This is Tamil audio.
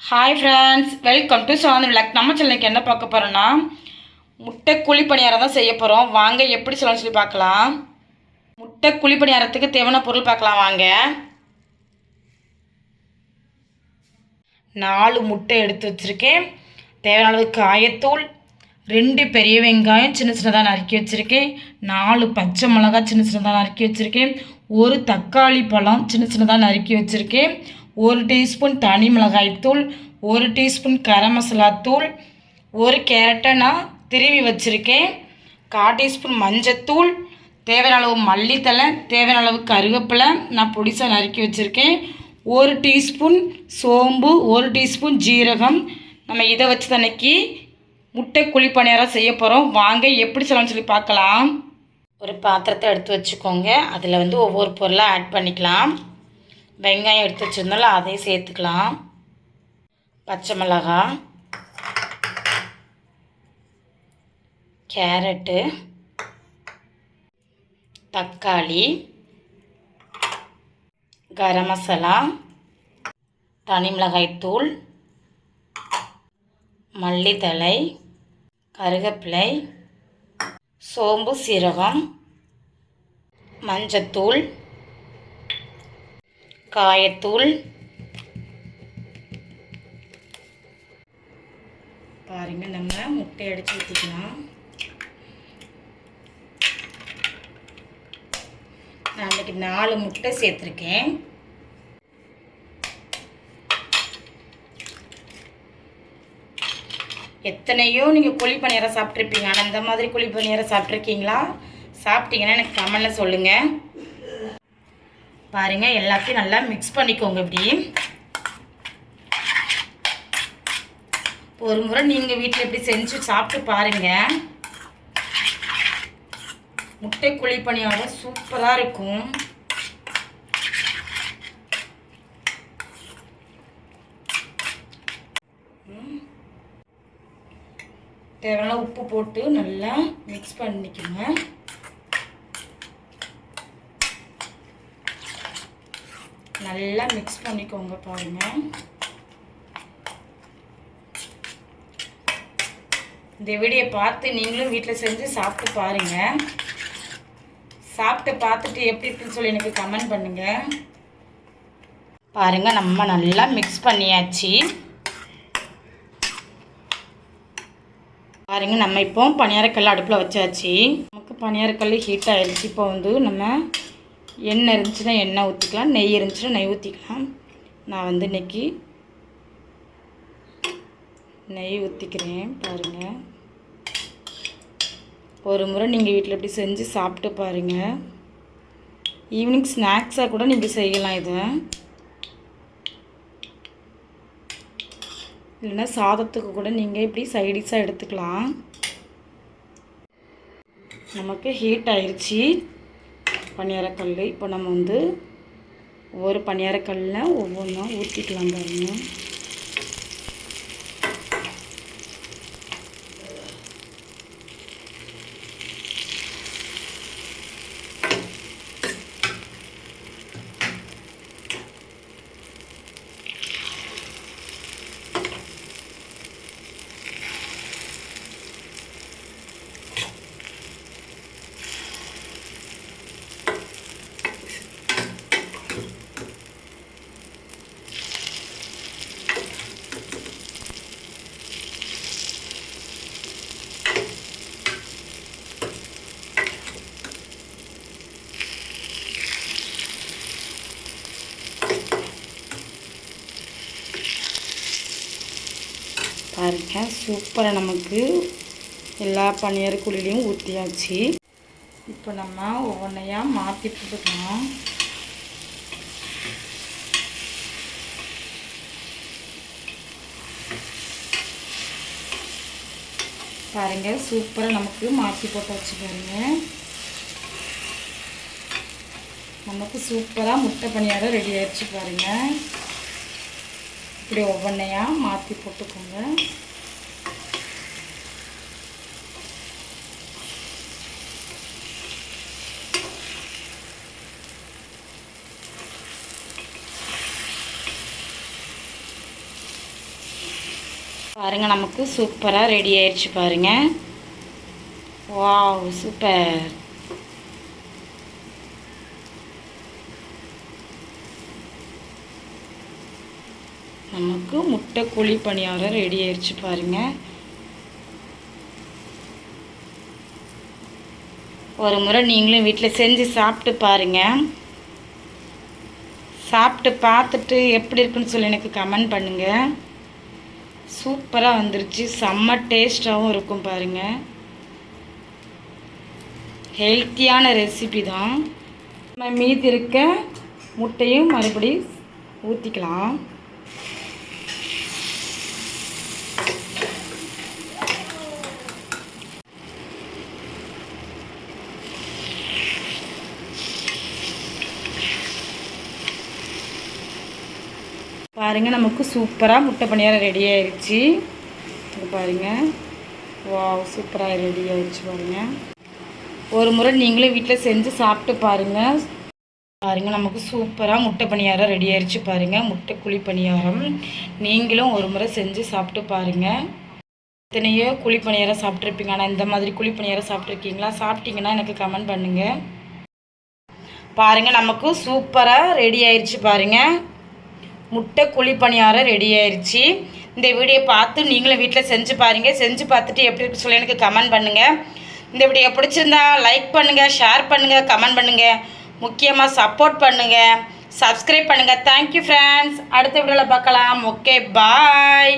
ஹாய் ஃப்ரெண்ட்ஸ் வெல்கம் டு சோனி விளக் நம்ம சேனலுக்கு என்ன பார்க்க போகிறோன்னா முட்டை குழி பணியாரம் தான் செய்ய போகிறோம் வாங்க எப்படி சொல்லணும்னு சொல்லி பார்க்கலாம். முட்டை குழி பணியாரத்துக்கு தேவையான பொருள் பார்க்கலாம் வாங்க. நாலு முட்டை எடுத்து வச்சுருக்கேன். தேவையான அளவு காயத்தூள் ரெண்டு பெரிய வெங்காயம் சின்ன சின்னதாக நறுக்கி வச்சுருக்கேன். நாலு பச்சை மிளகாய் சின்ன சின்னதாக நறுக்கி வச்சுருக்கேன். ஒரு தக்காளி பழம் சின்ன சின்னதாக நறுக்கி வச்சுருக்கேன். ஒரு டீஸ்பூன் தனி மிளகாய் தூள் ஒரு டீஸ்பூன் கரம் மசாலா தூள் ஒரு கேரட்டை நான் திருவி வச்சுருக்கேன். கால் டீஸ்பூன் மஞ்சத்தூள் தேவையான அளவு மல்லித்தலை தேவையான அளவு கருவேப்பிலை நான் பொடிசாக நறுக்கி வச்சுருக்கேன். ஒரு டீஸ்பூன் சோம்பு ஒரு டீஸ்பூன் ஜீரகம். நம்ம இதை வச்சு தன்னைக்கு முட்டை குழி செய்ய போகிறோம் வாங்க எப்படி செய்யலாம்னு சொல்லி பார்க்கலாம். ஒரு பாத்திரத்தை எடுத்து வச்சுக்கோங்க. அதில் வந்து ஒவ்வொரு பொருளாக ஆட் பண்ணிக்கலாம். வெங்காயம் எடுத்து வச்சுருந்தாலும் அதையும் சேர்த்துக்கலாம். பச்சை மிளகாய் கேரட்டு தக்காளி கரம் மசாலா தனி மிளகாய்த்தூள் மல்லித்தலை கருவேப்பிலை சோம்பு சீரகம் மஞ்சத்தூள் காயத்தூள் பாருங்க நம்ம முட்டை அடித்து ஊற்றிக்கலாம் நான் இன்னைக்கு நாலு முட்டை சேர்த்துருக்கேன். எத்தனையோ நீங்கள் குழி பணியாரம் சாப்பிட்ருப்பீங்க ஆனால் இந்த மாதிரி குழி பணியாரம் சாப்பிட்ருக்கீங்களா சாப்பிட்டீங்கன்னா எனக்கு கமெண்டில் சொல்லுங்கள் பாருங்கள் எல்லாத்தையும் நல்லா மிக்ஸ் பண்ணிக்கோங்க இப்படி. ஒரு முறை நீங்கள் வீட்டில் இப்படி செஞ்சு சாப்பிட்டு பாருங்கள் முட்டை குழி பணியாரம் சூப்பராக இருக்கும். தேவையான உப்பு போட்டு நல்லா மிக்ஸ் பண்ணிக்கோங்க. நல்லா மிக்ஸ் பண்ணிக்கோங்க பாருங்க. இந்த வீடியோ பார்த்து நீங்களும் வீட்டில் செஞ்சு சாப்பிட்டு பாருங்க. சாப்பிட்டு பார்த்துட்டு எப்படி இருக்குன்னு சொல்லி எனக்கு கமெண்ட் பண்ணுங்க. பாருங்க நம்ம நல்லா மிக்ஸ் பண்ணியாச்சு. பாருங்க நம்ம இப்போ பணியாரக்கல் அடுப்பில் வச்சாச்சு. நமக்கு பணியாரக்கல் ஹீட் ஆயிடுச்சு. இப்போ வந்து நம்ம எண்ணெய் இருந்துச்சுன்னா எண்ணெய் ஊற்றிக்கலாம் நெய் இருந்துச்சுன்னா நெய் ஊற்றிக்கலாம் நான் வந்து இன்னைக்கு நெய் ஊற்றிக்கிறேன் பாருங்கள் ஒரு முறை நீங்கள் வீட்டில் இப்படி செஞ்சு சாப்பிட்டு பாருங்கள் ஈவினிங் ஸ்நாக்ஸாக கூட நீங்கள் செய்யலாம் இதை. இல்லைன்னா சாதத்துக்கு கூட நீங்கள் இப்படி சைடிஷாக எடுத்துக்கலாம். நமக்கு ஹீட் ஆயிடுச்சு பணியாரக்கல் இப்போ நம்ம வந்து ஒவ்வொரு பணியாரக்கல்லில் ஒவ்வொன்றா ஊற்றிக்கலாம் பாருங்கள் பாருங்க சூப்பராக நமக்கு எல்லா பனியார குழிலையும் ஊற்றியாச்சு இப்போ நம்ம ஒவ்வொன்றையா மாற்றி போட்டுக்கலாம். பாருங்க சூப்பராக நமக்கு மாற்றி போட்டாச்சு பாருங்க. நமக்கு சூப்பராக முட்டை பணியாரம் ரெடி ஆயிடுச்சு பாருங்க. இப்படி ஒவ்வொன்றையாக மாற்றி போட்டுக்கோங்க. பாருங்கள் நமக்கு சூப்பராக ரெடி ஆயிடுச்சு பாருங்கள் வாவ் சூப்பர் நமக்கு முட்டை குழி பணியாரம் ரெடி ஆயிடுச்சு பாருங்கள் ஒரு முறை நீங்களும் வீட்டில் செஞ்சு சாப்பிட்டு பாருங்கள் சாப்பிட்டு பார்த்துட்டு எப்படி இருக்குன்னு சொல்லி எனக்கு கமெண்ட் பண்ணுங்கள் சூப்பராக வந்துருச்சு. செம்ம டேஸ்ட்டாகவும் இருக்கும் பாருங்கள் ஹெல்த்தியான ரெசிபி தான். நம்ம மீதி இருக்க முட்டையும் மறுபடி ஊற்றிக்கலாம் பாருங்கள் நமக்கு சூப்பராக முட்டை பணியாரம் ரெடி ஆயிடுச்சு இது பாருங்கள் வா சூப்பராக ரெடி ஆயிடுச்சு பாருங்கள் ஒரு முறை நீங்களும் வீட்டில் செஞ்சு சாப்பிட்டு பாருங்கள் பாருங்கள் நமக்கு சூப்பராக முட்டை பணியாரம் ரெடி ஆயிடுச்சு பாருங்கள் முட்டை குழி பணியாரம் நீங்களும் ஒரு முறை செஞ்சு சாப்பிட்டு பாருங்கள் எத்தனையோ குழி பணியாரம் சாப்பிட்ருப்பீங்க ஆனால் இந்த மாதிரி குழி பணியாரம் சாப்பிட்ருக்கீங்களா சாப்பிட்டீங்கன்னா எனக்கு கமெண்ட் பண்ணுங்கள் பாருங்கள் நமக்கு சூப்பராக ரெடி ஆயிடுச்சு பாருங்கள் முட்டை குழி பணியாரம் ரெடி ஆயிடுச்சு இந்த வீடியோ பார்த்து நீங்களும் வீட்டில் செஞ்சு பாருங்கள் செஞ்சு பார்த்துட்டு எப்படி இருக்கு சொல்லி எனக்கு கமெண்ட் பண்ணுங்கள் இந்த வீடியோ பிடிச்சிருந்தா லைக் பண்ணுங்கள் ஷேர் பண்ணுங்கள் கமெண்ட் பண்ணுங்கள் முக்கியமாக சப்போர்ட் பண்ணுங்கள் சப்ஸ்கிரைப் பண்ணுங்கள் தேங்க்யூ ஃப்ரெண்ட்ஸ் அடுத்த வீடியோவில் பார்க்கலாம். Okay bye